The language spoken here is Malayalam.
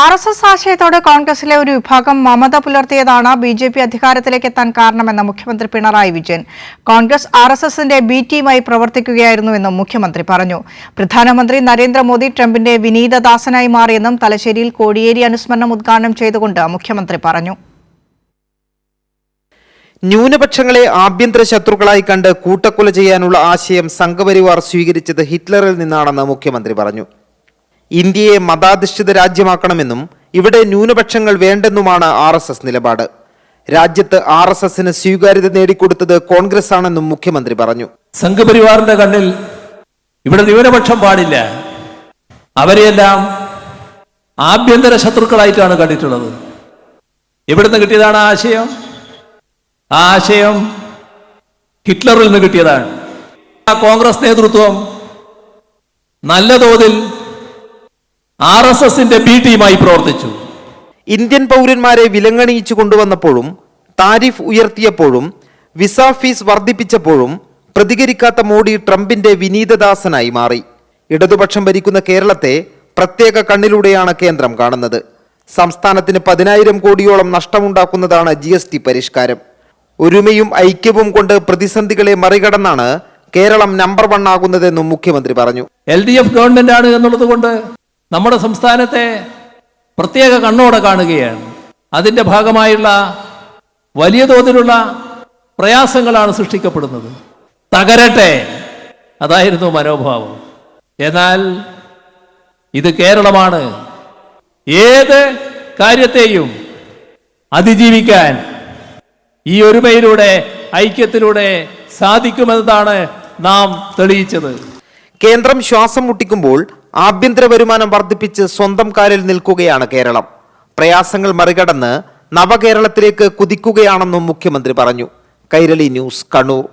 ആർ എസ് എസ് ആശയത്തോട് കോൺഗ്രസിലെ ഒരു വിഭാഗം മമത പുലർത്തിയതാണ് ബി ജെ പി അധികാരത്തിലേക്ക് എത്താൻ കാരണമെന്ന് മുഖ്യമന്ത്രി പിണറായി വിജയൻ. കോൺഗ്രസ് ആർ എസ് എസിന്റെ ബി ടീമായി പ്രവർത്തിക്കുകയായിരുന്നുവെന്നും മുഖ്യമന്ത്രി പറഞ്ഞു. പ്രധാനമന്ത്രി നരേന്ദ്രമോദി ട്രംപിന്റെ വിനീതദാസനായി മാറിയെന്നും തലശ്ശേരിയിൽ കോടിയേരി അനുസ്മരണം ഉദ്ഘാടനം ചെയ്തുകൊണ്ട് മുഖ്യമന്ത്രി പറഞ്ഞു. ന്യൂനപക്ഷങ്ങളെ ആഭ്യന്തര ശത്രുക്കളായി കണ്ട് കൂട്ടക്കൊല ചെയ്യാനുള്ള ആശയം സംഘപരിവാർ സ്വീകരിച്ചത് ഹിറ്റ്ലറിൽ നിന്നാണെന്ന് മുഖ്യമന്ത്രി പറഞ്ഞു. ഇന്ത്യയെ മതാധിഷ്ഠിത രാജ്യമാക്കണമെന്നും ഇവിടെ ന്യൂനപക്ഷങ്ങൾ വേണ്ടെന്നുമാണ് ആർ എസ് എസ് നിലപാട്. രാജ്യത്ത് ആർ എസ് എസിന് സ്വീകാര്യത നേടിക്കൊടുത്തത് കോൺഗ്രസ് ആണെന്നും മുഖ്യമന്ത്രി പറഞ്ഞു. സംഘപരിവാറിന്റെ കണ്ണിൽ ഇവിടെ ന്യൂനപക്ഷം പാടില്ല. അവരെയെല്ലാം ആഭ്യന്തര ശത്രുക്കളായിട്ടാണ് കണ്ടിട്ടുള്ളത്. എവിടുന്ന് കിട്ടിയതാണ് ആ ആശയം? ആ ആശയം ഹിറ്റ്ലറിൽ നിന്ന് കിട്ടിയതാണ്. കോൺഗ്രസ് നേതൃത്വം നല്ല തോതിൽ ആർ എസ് എസിന്റെ ബി ടീമായി പ്രവർത്തിച്ചു. ഇന്ത്യൻ പൗരന്മാരെ വിലങ്ങണിയിച്ചു കൊണ്ടുവന്നപ്പോഴും താരിഫ് ഉയർത്തിയപ്പോഴും വിസ ഫീസ് വർദ്ധിപ്പിച്ചപ്പോഴും പ്രതികരിക്കാത്ത മോഡി ട്രംപിന്റെ വിനീതദാസനായി മാറി. ഇടതുപക്ഷം ഭരിക്കുന്ന കേരളത്തെ പ്രത്യേക കണ്ണിലൂടെയാണ് കേന്ദ്രം കാണുന്നത്. സംസ്ഥാനത്തിന് പതിനായിരം കോടിയോളം നഷ്ടമുണ്ടാക്കുന്നതാണ് ജി എസ് ടി പരിഷ്കാരം. ഒരുമയും ഐക്യവും കൊണ്ട് പ്രതിസന്ധികളെ മറികടന്നാണ് കേരളം നമ്പർ വൺ ആകുന്നതെന്നും മുഖ്യമന്ത്രി പറഞ്ഞു. എൽ ഡി എഫ് ഗവൺമെന്റ് ആണ് എന്നുള്ളത് കൊണ്ട് നമ്മുടെ സംസ്ഥാനത്തെ പ്രത്യേക കണ്ണോടെ കാണുകയാണ്. അതിന്റെ ഭാഗമായുള്ള വലിയ തോതിലുള്ള പ്രയാസങ്ങളാണ് സൃഷ്ടിക്കപ്പെടുന്നത്. തകരട്ടെ. അതായിരുന്നു മനോഭാവം. എന്നാൽ ഇത് കേരളമാണ്. ഏത് കാര്യത്തെയും അതിജീവിക്കാൻ ഈ ഒരുമയിലൂടെ ഐക്യത്തിലൂടെ സാധിക്കുമെന്നതാണ് നാം തെളിയിച്ചത്. കേന്ദ്രം ശ്വാസം മുട്ടിക്കുമ്പോൾ ആഭ്യന്തര വരുമാനം വർദ്ധിപ്പിച്ച് സ്വന്തം കാലിൽ നിൽക്കുകയാണ് കേരളം. പ്രയാസങ്ങൾ മറികടന്ന് നവകേരളത്തിലേക്ക് കുതിക്കുകയാണെന്നും മുഖ്യമന്ത്രി പറഞ്ഞു. കൈരളി ന്യൂസ് കണ്ണൂർ.